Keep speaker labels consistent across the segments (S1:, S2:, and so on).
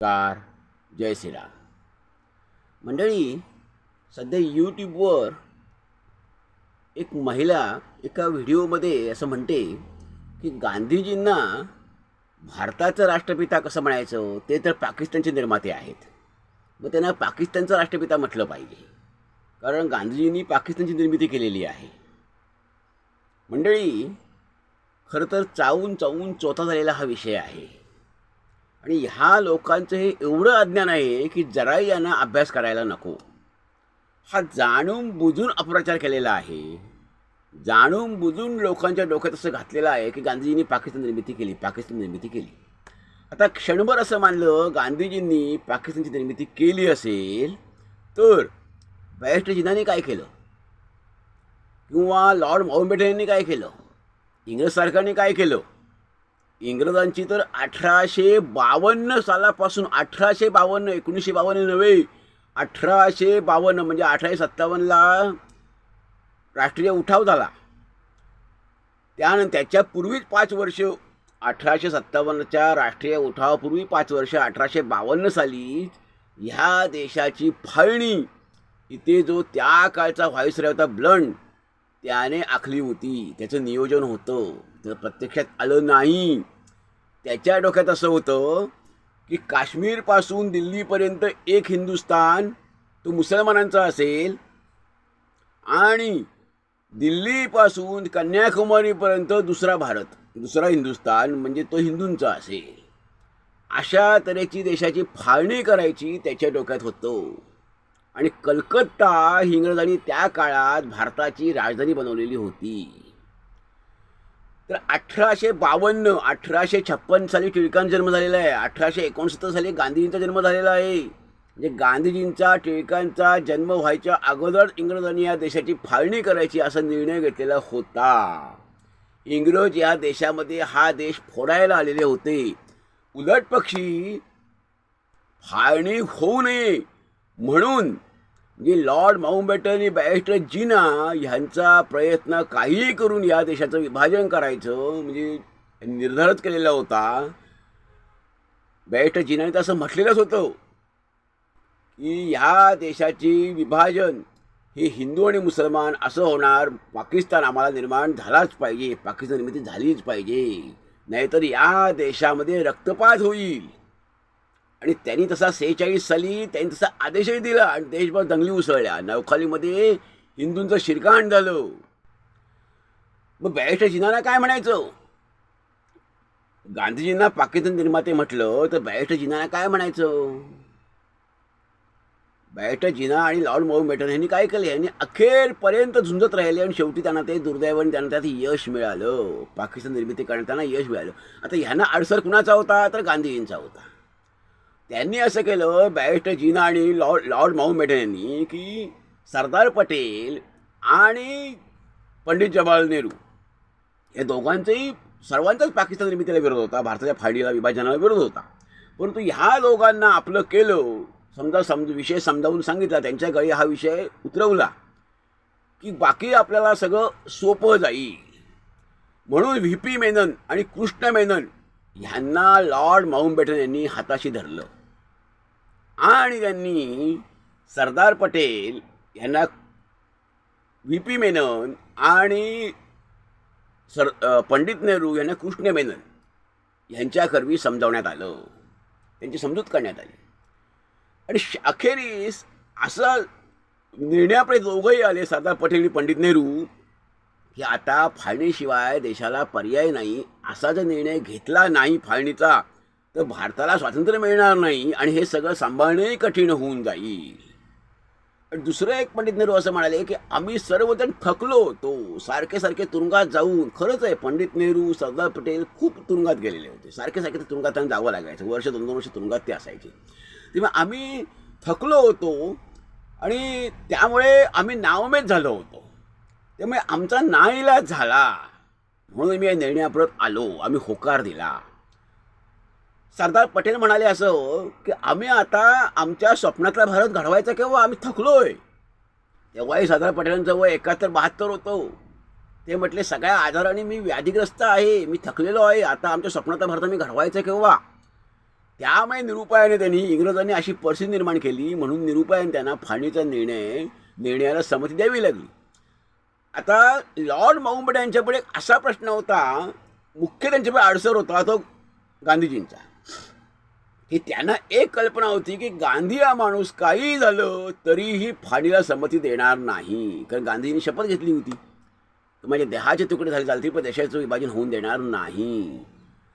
S1: Car जय श्रीराम. मंडळी सध्या यूट्यूबवर एक महिला एका व्हिडिओमध्ये असं म्हणते की गांधीजींना भारताचं राष्ट्रपिता कसं म्हणायचं ते तर पाकिस्तानचे निर्माते आहेत. मग त्यांना पाकिस्तानचा राष्ट्रपिता म्हटलं पाहिजे. कारण गांधीजींनी पाकिस्तानची निर्मिती केलेली आहे. मंडळी खरं तर चावून चावून चोथा झालेला हा विषय आहे. आणि ह्या लोकांचं हे एवढं अज्ञान आहे की जराही यांना अभ्यास करायला नको. हा जाणून बुजून अपप्रचार केलेला आहे. जाणून बुजून लोकांच्या डोक्यात असं घातलेलं आहे की गांधीजींनी पाकिस्तान निर्मिती केली पाकिस्तान निर्मिती केली. आता क्षणभर असं मानलं गांधीजींनी पाकिस्तानची निर्मिती केली असेल तर बॅरिस्टर काय केलं? किंवा लॉर्ड माउंटबॅटन काय केलं? इंग्रज सरकारने काय केलं? इंग्रजांची तर अठराशे बावन्न सालापासून अठराशे बावन्न एकोणीसशे बावन्न नव्हे अठराशे बावन्न म्हणजे अठराशे सत्तावन्नला राष्ट्रीय उठाव झाला. त्यानंतर त्याच्यापूर्वीच पाच वर्ष अठराशे सत्तावन्नच्या राष्ट्रीय उठावापूर्वी पाच वर्ष अठराशे बावन्न साली ह्या देशाची फाळणी इथे जो त्या काळचा व्हाईसरॉय होता ब्लंड त्याने आखली होती. त्याचं नियोजन होतं. तर प्रत्यक्षात आलं नाही. त्याच्या डोक्यात असं होतं की काश्मीरपासून दिल्लीपर्यंत एक हिंदुस्तान तो मुसलमानांचा असेल आणि दिल्लीपासून कन्याकुमारीपर्यंत दुसरा भारत दुसरा हिंदुस्तान म्हणजे तो हिंदूंचा असेल. अशा तऱ्हेची देशाची फाळणी करायची त्याच्या डोक्यात होतं. आणि कलकत्ता ही इंग्रजांनी त्या काळात भारताची राजधानी बनवलेली होती. तर अठराशे बावन्न अठराशे छप्पन साली टिळकांचा जन्म झालेला आहे. अठराशे एकोणसत्तर साली गांधीजींचा जन्म झालेला आहे. म्हणजे गांधीजींचा टिळकांचा जन्म व्हायच्या अगोदर इंग्रजांनी या देशाची फाळणी करायची असा निर्णय घेतलेला होता. इंग्रज या देशामध्ये हा देश फोडायला आलेले होते. उलट पक्षी फाळणी होऊ नये म्हणून म्हणजे लॉर्ड माउंटबॅटन आणि बॅरिस्टर जिना ह्यांचा प्रयत्न काहीही करून या देशाचं विभाजन करायचं म्हणजे निर्धारच केलेला होता. बॅरिस्टर जिनाने तर असं म्हटलेलंच होतं की ह्या देशाची विभाजन हे हिंदू आणि मुसलमान असं होणार पाकिस्तान आम्हाला निर्माण झालाच पाहिजे पाकिस्तान निर्मिती झालीच पाहिजे. नाहीतर या देशामध्ये रक्तपात होईल. आणि त्यांनी तसा सेहेचाळीस साली त्यांनी तसा आदेशही दिला आणि देशभर दंगली उसळल्या. नवखालीमध्ये हिंदूंचं शिरकाण झालं. मग बॅरिस्टर जिनाला काय म्हणायचं? गांधीजींना पाकिस्तान निर्माते म्हटलं तर बॅरिस्टर जिनाला काय म्हणायचं? बॅरिस्टर जिना आणि लॉर्ड माउंटबॅटन यांनी काय केलं? यांनी अखेरपर्यंत झुंजत राहिले आणि शेवटी त्यांना ते दुर्दैवाने त्यांना त्यात यश मिळालं. पाकिस्तान निर्मिती करण्यात त्यांना यश मिळालं. आता ह्यांना अडसर कुणाचा होता? तर गांधीजींचा होता. त्यांनी असं केलं बॅरिस्टर जिना आणि लॉर्ड लॉर्ड माउंटबॅटन यांनी की सरदार पटेल आणि पंडित जवाहरलाल नेहरू या दोघांचंही सर्वांचाच पाकिस्तान निर्मितीला विरोध होता भारताच्या फाळणीला विभाजनाला विरोध होता. परंतु ह्या दोघांना आपलं केलं समजा समज विषय समजावून सांगितला त्यांच्या गळी हा विषय उतरवला की बाकी आपल्याला सगळं सोपं जाईल. म्हणून व्ही पी मेनन आणि कृष्ण मेनन ह्यांना लॉर्ड माऊंटबॅटन यांनी हाताशी धरलं. आणि त्यांनी सरदार पटेल यांना व्ही पी मेनन आणि सर पंडित नेहरू यांना कृष्ण मेनन यांच्याकरवी समजावण्यात आलं. त्यांची समजूत करण्यात आली. आणि श- अखेरीस असं निर्णयाकडे दोघंही आले सरदार पटेल आणि पंडित नेहरू की आता फाळणीशिवाय देशाला पर्याय नाही. असा जर निर्णय घेतला नाही फाळणीचा तर भारताला स्वातंत्र्य मिळणार नाही आणि हे सगळं सांभाळणंही कठीण होऊन जाईल. दुसरं एक पंडित नेहरू असं म्हणाले की आम्ही सर्वजण थकलो होतो. सारखे सारखे तुरुंगात जाऊन खरंच आहे पंडित नेहरू सरदार पटेल खूप तुरुंगात गेलेले होते. सारखे सारखे ते तुरुंगात त्यांना जावं लागायचं. वर्ष दोन दोन वर्ष तुरुंगात ते असायचे. तेव्हा आम्ही थकलो होतो आणि त्यामुळे आम्ही नावमेद झालो होतो. त्यामुळे आमचा नाईलाज झाला. म्हणून मी या निर्णयाप्रत आलो. आम्ही होकार दिला. सरदार पटेल म्हणाले असं हो, की आम्ही आता आमच्या स्वप्नातला भारत घडवायचा केव्हा? आम्ही थकलोय. तेव्हाही सरदार पटेलांचं वय एकाहत्तर बहात्तर होतं हो. ते म्हटले सगळ्या आजाराने मी व्याधीग्रस्त आहे. मी थकलेलो आहे. आता आमच्या स्वप्नातला भारत आम्ही घडवायचा केव्हा? त्यामुळे निरुपायाने त्यांनी इंग्रजांनी अशी परिस्थिती निर्माण केली म्हणून निरुपायाने त्यांना फाळणीचा निर्णय निर्णयाला संमती द्यावी लागली. आता लॉर्ड माउंटबॅटन यांच्यापुढे एक असा प्रश्न होता मुख्य त्यांच्यापुढे अडसर होता तो गांधीजींचा. की त्यांना एक कल्पना होती की गांधी हा माणूस काही झालं तरीही फाडीला संमती देणार नाही. कारण गांधीजींनी शपथ घेतली होती. म्हणजे देहाचे तुकडे झाले चालतील पण देशाचं विभाजन होऊन देणार नाही.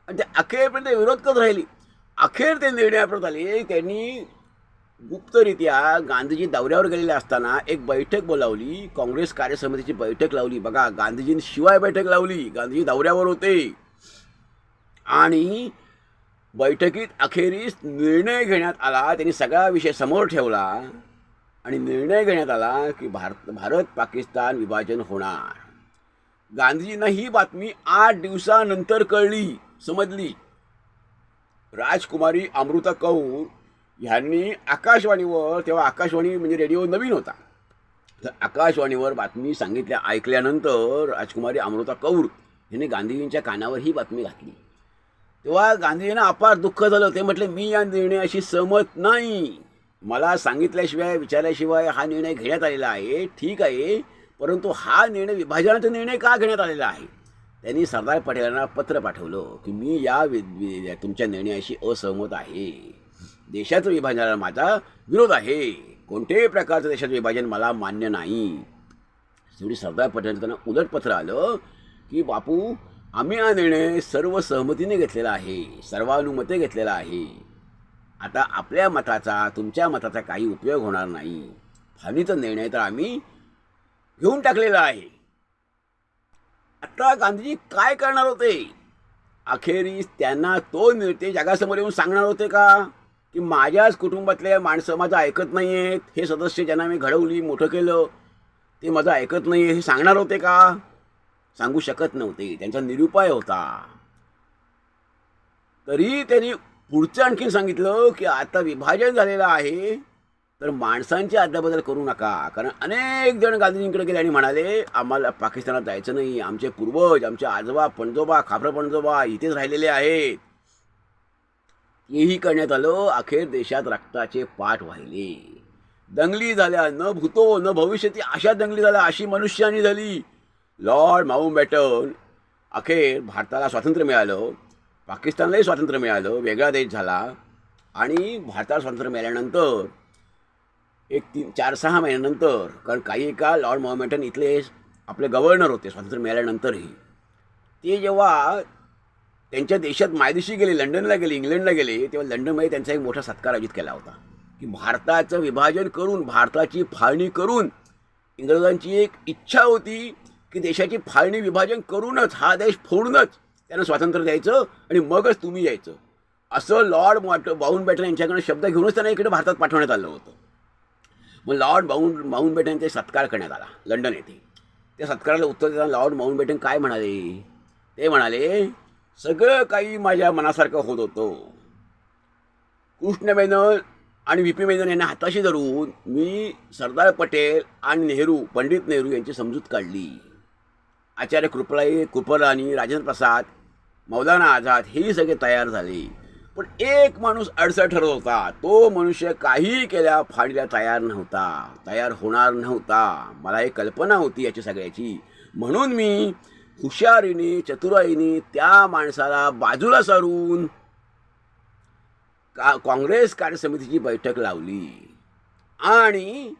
S1: आणि ते अखेरपर्यंत विरोध करत राहिली. अखेर ते निर्णयाप्रत आले त्यांनी गुप्तरित्या गांधीजी दौऱ्यावर गेलेले असताना एक बैठक बोलावली. काँग्रेस कार्यसमितीची बैठक लावली. बघा गांधीजींशिवाय बैठक लावली. गांधीजी दौऱ्यावर होते. आणि बैठकीत अखेरीस निर्णय घेण्यात आला. त्यांनी सगळा विषय समोर ठेवला. आणि निर्णय घेण्यात आला की भारत भारत पाकिस्तान विभाजन होणार. गांधीजींना ही बातमी आठ दिवसानंतर कळली समजली. राजकुमारी अमृता कौर ह्यांनी आकाशवाणीवर तेव्हा आकाशवाणी म्हणजे रेडिओ नवीन होता. तर आकाशवाणीवर बातमी सांगितल्या ऐकल्यानंतर राजकुमारी अमृता कौर यांनी गांधीजींच्या कानावर ही बातमी घातली. तेव्हा गांधीजींना अपार दुःख झालं ते म्हटले मी या निर्णयाशी सहमत नाही. मला सांगितल्याशिवाय विचारल्याशिवाय हा निर्णय घेण्यात आलेला आहे ठीक आहे परंतु हा निर्णय विभाजनाचा निर्णय का घेण्यात आलेला आहे? त्यांनी सरदार पटेलांना पत्र पाठवलं की मी या वि वि- तुमच्या निर्णयाशी असहमत आहे. देशाचं विभाजनाला माझा विरोध आहे. कोणत्याही प्रकारचं देशाचं विभाजन मला मान्य नाही. शेवटी सरदार पटेल त्यांना उलट पत्र आलं की बापू आम्ही हा निर्णय सर्व सहमतीने घेतलेला आहे सर्वानुमते घेतलेला आहे. आता आपल्या मताचा तुमच्या मताचा काही उपयोग होणार नाही. फानीचा निर्णय तर आम्ही घेऊन टाकलेला आहे. आता गांधीजी काय करणार होते? अखेरीस त्यांना तो निर्णय जगासमोर येऊन सांगणार होते का? की माझ्याच कुटुंबातले माणसं माझं ऐकत नाही आहेत हे सदस्य ज्यांना मी घडवली मोठं केलं ते माझं ऐकत नाही हे सांगणार होते का? सांगू शकत नव्हते. त्यांचा निरुपाय होता. तरी त्यांनी पुढचं आणखीन सांगितलं की आता विभाजन झालेलं आहे तर माणसांची अदलाबदल करू नका. कारण अनेक जण गांधीजींकडे गेले आणि म्हणाले आम्हाला पाकिस्तानात जायचं नाही. आमचे पूर्वज आमचे आजोबा पणजोबा खापरं पणजोबा इथेच राहिलेले आहेत. हेही करण्यात आलं. अखेर देशात रक्ताचे पाठ वाहिले. दंगली झाल्या. न भूतो न भविष्यती अशा दंगली झाल्या अशी मनुष्यानी झाली. लॉर्ड माउंटबॅटन अखेर भारताला स्वातंत्र्य मिळालं. पाकिस्तानलाही स्वातंत्र्य मिळालं. वेगळा देश झाला. आणि भारताला स्वातंत्र्य मिळाल्यानंतर एक तीन चार सहा महिन्यानंतर कारण काही काळ लॉर्ड माउंटबॅटन इथले आपले गव्हर्नर होते स्वातंत्र्य मिळाल्यानंतरही. ते जेव्हा त्यांच्या देशात मायदेशी गेले लंडनला गेले इंग्लंडला गेले तेव्हा लंडनमध्ये त्यांचा एक मोठा सत्कार आयोजित केला होता. की भारताचं विभाजन करून भारताची फाळणी करून इंग्रजांची एक इच्छा होती की देशाची फाळणी विभाजन करूनच हा देश फोडूनच त्यांना स्वातंत्र्य द्यायचं आणि मगच तुम्ही यायचं. असं लॉर्ड मॉट बाऊन बॅटन यांच्याकडे शब्द घेऊनच त्यांना इकडे भारतात पाठवण्यात आलं होतं. मग लॉर्ड बाऊन माऊंट बॅटन ते सत्कार करण्यात आला लंडन येथे. त्या सत्काराला उत्तर देताना लॉर्ड माउंट बॅटन काय म्हणाले? ते म्हणाले सगळं काही माझ्या मनासारखं होत होतं. कृष्ण मेनन आणि व्ही पी मेनन यांना हाताशी धरून मी सरदार पटेल आणि नेहरू पंडित नेहरू यांची समजूत काढली. आचार्य कृपलाई कृपलानी राजेंद्र प्रसाद मौलाना आझाद हेही सगळे तयार झाले. पण एक माणूस अडसर ठरत होता. तो मनुष्य काही केल्या फाडीला तयार नव्हता. तयार होणार नव्हता. मला एक कल्पना होती याची सगळ्याची. म्हणून मी हुशारीने चतुराईने त्या माणसाला बाजूला सारून का काँग्रेस कार्यसमितीची बैठक लावली. आणि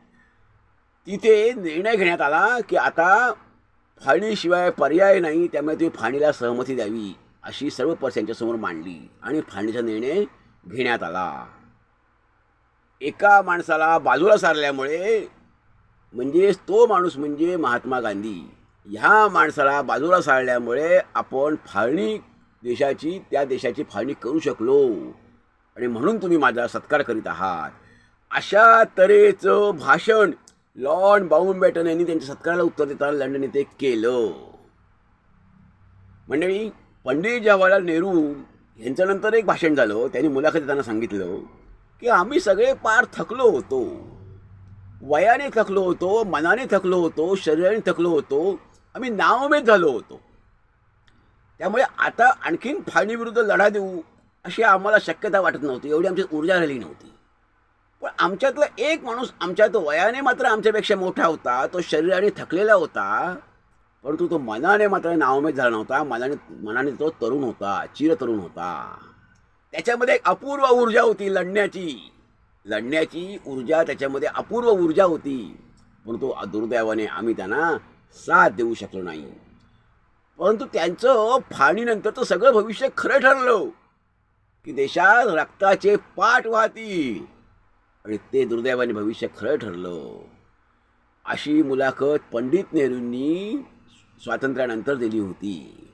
S1: तिथे निर्णय घेण्यात आला की आता फाळणीशिवाय पर्याय नाही त्यामुळे तुम्ही फाळणीला सहमती द्यावी अशी सर्व पक्ष यांच्यासमोर मांडली आणि फाळणीचा निर्णय घेण्यात आला. एका माणसाला बाजूला सारल्यामुळे म्हणजेच तो माणूस म्हणजे महात्मा गांधी. ह्या माणसाला बाजूला सारल्यामुळे आपण फाळणी देशाची त्या देशाची फाळणी करू शकलो. आणि म्हणून तुम्ही माझा सत्कार करीत आहात. अशा तऱ्हेचं भाषण लॉर्ड बाउंबॅटन यांनी त्यांच्या सत्काराला उत्तर देताना लंडन येथे केलं. मंडळी पंडित जवाहरलाल नेहरू यांच्या नंतर एक भाषण झालं. त्यांनी मुलाखत देताना सांगितलं की आम्ही सगळे पार थकलो होतो. वयाने थकलो होतो मनाने थकलो होतो शरीराने थकलो होतो. आम्ही नावमेद झालो होतो. त्यामुळे आता आणखीन फाळणीविरुद्ध लढा देऊ अशी आम्हाला शक्यता वाटत नव्हती. एवढी आमची ऊर्जा राहिली नव्हती. पण आमच्यातला एक माणूस आमच्यात वयाने मात्र आमच्यापेक्षा मोठा होता तो शरीराने थकलेला होता परंतु तो मनाने मात्र नावमेद झाला नव्हता. मनाने मनाने तो तरुण होता चिरतरुण होता. त्याच्यामध्ये एक अपूर्व ऊर्जा होती लढण्याची. लढण्याची ऊर्जा त्याच्यामध्ये अपूर्व ऊर्जा होती. परंतु दुर्दैवाने आम्ही त्यांना साथ देऊ शकलो नाही. परंतु त्यांचं फाळणीनंतरचं सगळं भविष्य खरं ठरलं. की देशात रक्ताचे पाठ वाहतील. आणि ते दुर्दैवाने भविष्य खरं ठरलं. अशी मुलाखत पंडित नेहरूंनी स्वातंत्र्यानंतर दिली होती.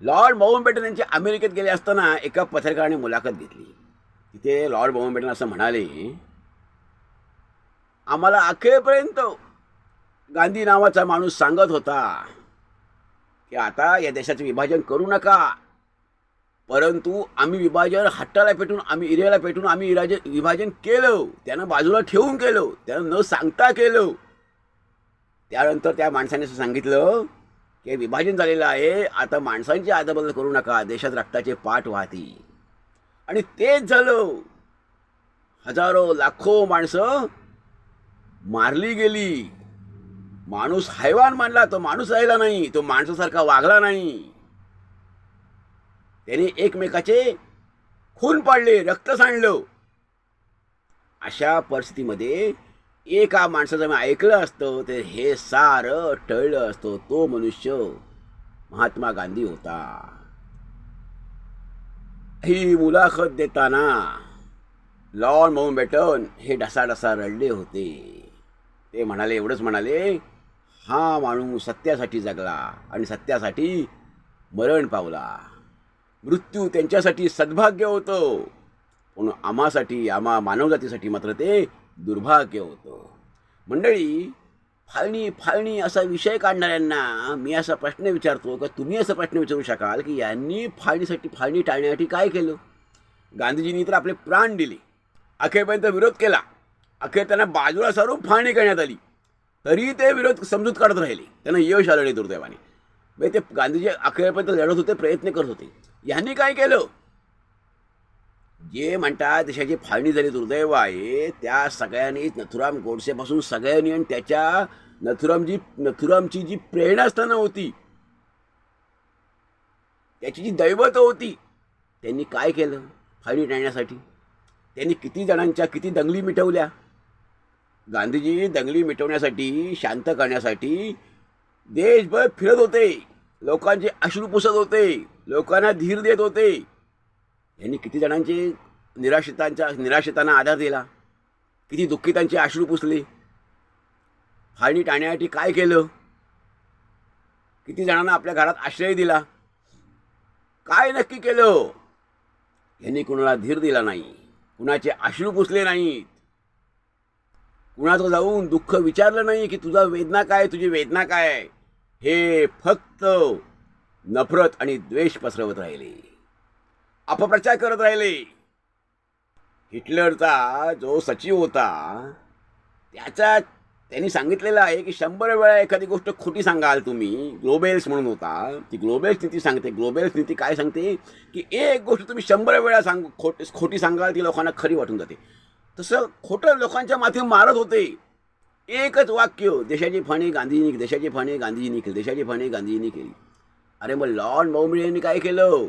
S1: लॉर्ड माउंटबॅटन यांचे अमेरिकेत गेले असताना एका पत्रकाराने मुलाखत घेतली. तिथे लॉर्ड माउंटबॅटन असं म्हणाले आम्हाला अखेरपर्यंत गांधी नावाचा माणूस सांगत होता की आता या देशाचं विभाजन करू नका. परंतु आम्ही विभाजन हट्टाला पेटून आम्ही इरेला पेटून आम्ही इराज विभाजन केलं. त्यानं बाजूला ठेवून केलं. त्यानं न सांगता केलं. त्यानंतर त्या माणसाने असं सांगितलं की विभाजन झालेलं आहे. आता माणसांची आदबदल करू नका. देशात रक्ताचे पाठ वाहती आणि तेच झालं. हजारो लाखो माणसं मारली गेली. माणूस हैवान मानला तो माणूस राहिला नाही तो माणसासारखा वागला नाही. त्याने एकमेकाचे खून पाडले रक्त सांडलं. अशा परिस्थितीमध्ये एका माणसाचं मी ऐकलं असतं ते हे सारं टळलं असतं तो मनुष्य महात्मा गांधी होता. ही मुलाखत देताना लॉर्ड माउंटबॅटन हे ढसाढसा रडले होते. ते म्हणाले एवढंच म्हणाले हा माणूस सत्यासाठी जगला आणि सत्यासाठी मरण पावला. मृत्यू त्यांच्यासाठी सद्भाग्य होतं. पण आम्हासाठी आम्हा मानवजातीसाठी मात्र ते दुर्भाग्य होतं. मंडळी फाळणी फाळणी असा विषय काढणाऱ्यांना मी असा प्रश्न विचारतो का तुम्ही असा प्रश्न विचारू शकाल की यांनी फाळणीसाठी फाळणी टाळण्यासाठी काय केलं? गांधीजींनी तर आपले प्राण दिले. अखेरपर्यंत विरोध केला. अखेर त्यांना बाजूला सारून फाळणी करण्यात आली. तरी ते विरोध समजूत काढत राहिले. त्यांना यश आलं नाही दुर्दैवाने. म्हणजे ते गांधीजी अखेरपर्यंत लढत होते प्रयत्न करत होते. यांनी काय केलं? जे म्हणतात देशाची फाळणी झाली दुर्दैव आहे त्या सगळ्यांनी नथुराम गोडसेपासून सगळ्यांनी आणि त्याच्या नथुरामजी नथुरामची जी प्रेरणास्थानं होती त्याची जी दैवत होती त्यांनी काय केलं? फाळणी टाळण्यासाठी. त्यांनी किती जणांच्या किती दंगली मिटवल्या? गांधीजी दंगली मिटवण्यासाठी शांत करण्यासाठी देशभर फिरत होते. लोकांचे अश्रू पुसत होते. लोकांना धीर देत होते. यांनी किती जणांचे निराश्रितांच्या निराश्रितांना आधार दिला? किती दुःखितांचे अश्रू पुसले? फाळणी टाळण्यासाठी काय केलं? किती जणांना आपल्या घरात आश्रय दिला? काय नक्की केलं? यांनी कुणाला धीर दिला नाही. कुणाचे अश्रू पुसले नाहीत. कुणाचं जाऊन दुःख विचारलं नाही की तुझा वेदना काय तुझी वेदना काय? हे फक्त नफरत आणि द्वेष पसरवत राहिले. अपप्रचार करत राहिले. हिटलरचा जो सचिव होता त्याचा त्यांनी सांगितलेलं आहे की शंभर वेळा एखादी गोष्ट खोटी सांगाल तुम्ही. ग्लोबेल्स म्हणून होता. ती ग्लोबेल्स नीती सांगते. ग्लोबेल्स नीती काय सांगते? की एक गोष्ट तुम्ही शंभर वेळा सांग खोट खोटी सांगाल ती लोकांना खरी वाटून जाते. तसं खोटं लोकांच्या माथी मारत होते. एकच वाक्य देशाची फाणी गांधीजींनी देशाची फाणी गांधीजींनी केली देशाची फाणी गांधीजींनी केली. अरे मग लॉर्ड बॉम्बे यांनी काय केलं?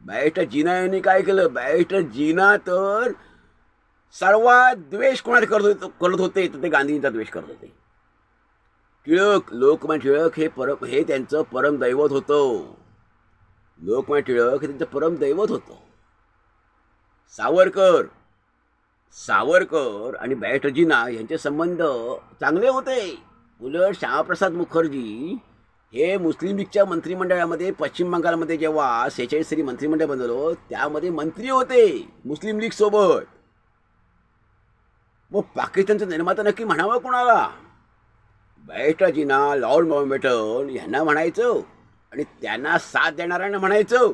S1: बॅरिस्टर जीना यांनी काय केलं? बॅरिस्टर जीना तर सर्वात द्वेष कोणाला करत होते करत होते? तर ते गांधींचा द्वेष करत होते. टिळक लोकमान्य टिळक हे परम हे त्यांचं परमदैवत होतं. लोकमान्य टिळक हे त्यांचं परमदैवत होतं. सावरकर सावरकर आणि बॅटर्जीना यांचे संबंध चांगले होते. उलट श्यामाप्रसाद मुखर्जी हे मुस्लिम लीगच्या मंत्रिमंडळामध्ये पश्चिम बंगालमध्ये जेव्हा सेहेचाळीस साली मंत्रिमंडळ बनवलं त्यामध्ये मंत्री होते मुस्लिम लीग सोबत. मग पाकिस्तानचा निर्माता नक्की म्हणावा कोणाला? बॅटर्जीना लॉर्ड माउंटबॅटन यांना म्हणायचं आणि त्यांना साथ देणाऱ्यांना म्हणायचं.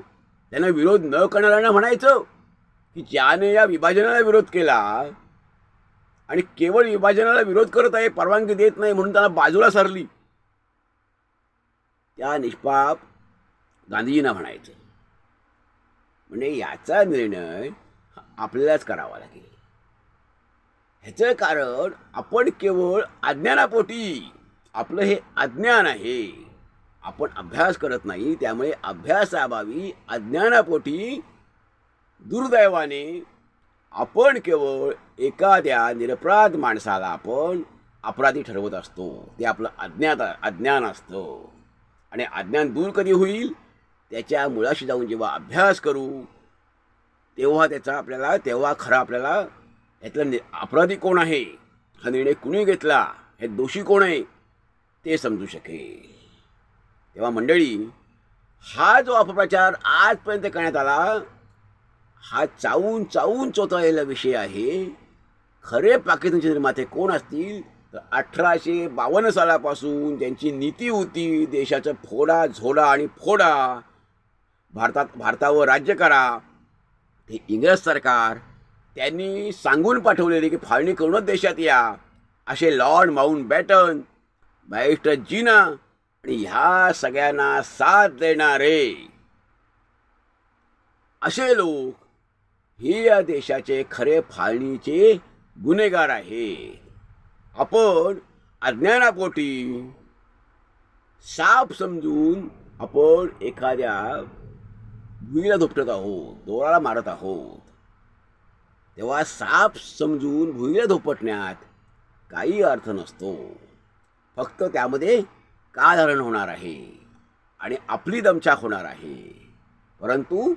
S1: त्यांना विरोध न करणाऱ्यांना म्हणायचं. की ज्याने या विभाजनाला विरोध केला आणि केवळ विभाजनाला विरोध करत आहे परवानगी देत नाही म्हणून त्याला बाजूला सरली त्या निष्पाप गांधीजींना म्हणायचं. म्हणजे याचा निर्णय आपल्यालाच करावा लागेल. ह्याचं कारण आपण केवळ अज्ञानापोटी आपलं हे अज्ञान आहे. आपण अभ्यास करत नाही त्यामुळे अभ्यासाअभावी अज्ञानापोटी दुर्दैवाने आपण केवळ एखाद्या निरपराध माणसाला आपण अपराधी ठरवत असतो. ते आपलं अज्ञात अज्ञान असतं. आणि अज्ञान दूर कधी होईल? त्याच्या मुळाशी जाऊन जेव्हा अभ्यास करू तेव्हा त्याचा आपल्याला तेव्हा खरा आपल्याला यातला नि अपराधी कोण आहे? हा निर्णय कुणी घेतला? हे दोषी कोण आहे? ते समजू शकेल. तेव्हा मंडळी हा जो अपप्रचार आजपर्यंत करण्यात आला हा चावून चावून चोतळलेला विषय आहे. खरे पाकिस्तानचे निर्माते कोण असतील? तर अठराशे बावन्न सालापासून त्यांची नीती होती देशाचं फोडा झोडा आणि फोडा भारतात भारतावर राज्य करा हे इंग्रज सरकार त्यांनी सांगून पाठवलेले की फाळणी करूनच देशात या असे Lord Mountbatten barrister Jinnah आणि ह्या सगळ्यांना साथ देणारे. असे लोक हे या देशाचे खरे फाळणीचे गुन्हेगार आहे. आपण अज्ञानापोटी. साप समजून आपण एखाद्या भुईला धोपटत आहोत दोराला मारत आहोत. तेव्हा साप समजून भुईला धोपटण्यात काही अर्थ नसतो. फक्त त्यामध्ये काळहरण होणार आहे आणि आपली दमछाक होणार आहे. परंतु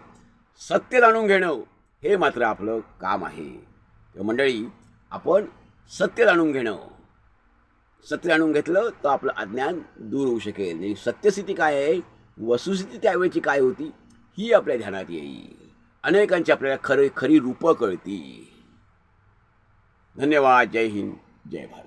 S1: सत्य जाणून घेणं हे मात्र आपलं काम आहे. मंडळी आपण सत्य जाणून घेणं. सत्य जाणून घेतलं तर आपलं अज्ञान दूर होऊ शकेल. आणि सत्यस्थिती काय आहे? वस्तुस्थिती त्यावेळेची काय होती? ही आपल्या ध्यानात येईल. अनेकांची आपल्याला खरे खरी रूपं कळतील. धन्यवाद. जय हिंद. जय भारत.